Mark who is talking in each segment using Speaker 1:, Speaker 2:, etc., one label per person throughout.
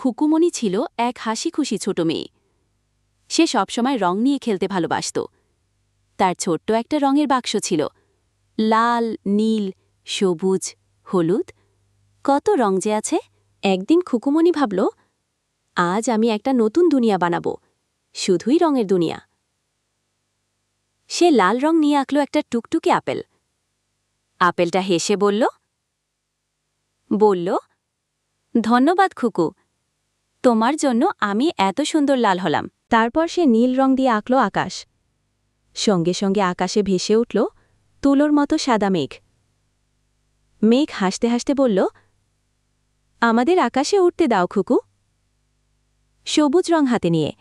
Speaker 1: খুকুমণি ছিল এক হাসি খুশি ছোট মেয়ে। সে সবসময় রং নিয়ে খেলতে ভালোবাসত। তার ছোট্ট একটা রঙের বাক্স ছিল। লাল, নীল, সবুজ, হলুদ। কত রং যে আছে। একদিন খুকুমণি ভাবল, আজ আমি একটা নতুন দুনিয়া বানাব। শুধুই রঙের দুনিয়া। সে লাল রং নিয়ে আঁকল একটা টুকটুকে আপেল। আপেলটা হেসে বলল বলল, ধন্যবাদ খুকু তোমার জন্য আমি এত সুন্দর লাল হলাম। তারপর সে নীল রং দিয়ে আঁকল আকাশ। সঙ্গে সঙ্গে আকাশে ভেসে উঠল তুলোর মতো সাদা মেঘ। মেঘ হাসতে হাসতে বলল, আমাদের আকাশে উঠতে দাও, খুকু। সবুজ রং হাতে নিয়ে।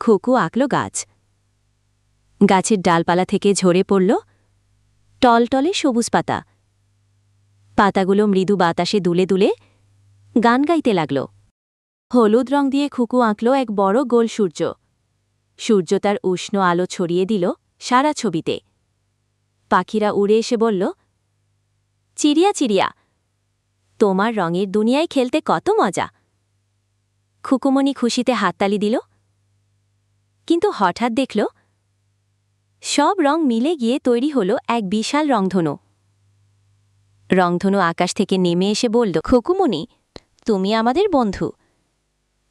Speaker 1: খুকু আঁকল গাছ। গাছের ডালপালা থেকে ঝরে পড়ল টলটলে সবুজ পাতা। পাতাগুলো মৃদু বাতাসে দুলে দুলে গান গাইতে লাগল। হলুদ রং দিয়ে খুকু আঁকল এক বড় গোল সূর্য। সূর্য তার উষ্ণ আলো ছড়িয়ে দিল সারা ছবিতে। পাখিরা উড়ে এসে বলল, চিড়িয়া চিড়িয়া, তোমার রঙের দুনিয়ায় খেলতে কত মজা। খুকুমণি খুশিতে হাততালি দিল, কিন্তু হঠাৎ দেখল, সব রং মিলে গিয়ে তৈরি হল এক বিশাল রংধনু। রংধনু আকাশ থেকে নেমে এসে বলল, খুকুমণি, তুমি আমাদের বন্ধু।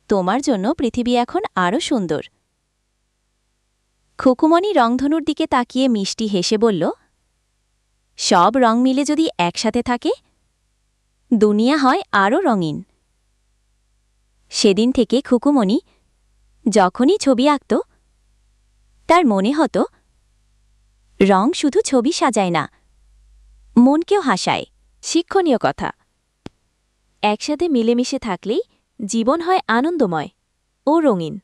Speaker 1: তোমার জন্য পৃথিবী এখন আরও সুন্দর। খুকুমণি রংধনুর দিকে তাকিয়ে মিষ্টি হেসে বলল, সব রং মিলে যদি একসাথে থাকে, দুনিয়া হয় আরও রঙিন। সেদিন থেকে খুকুমণি যখনই ছবি আঁকত, তার মনে হতো, রং শুধু ছবি সাজায় না, মনকেও হাসায়, শিক্ষণীয় কথা। একসাথে মিলেমিশে থাকলেই জীবন হয় আনন্দময় ও রঙিন।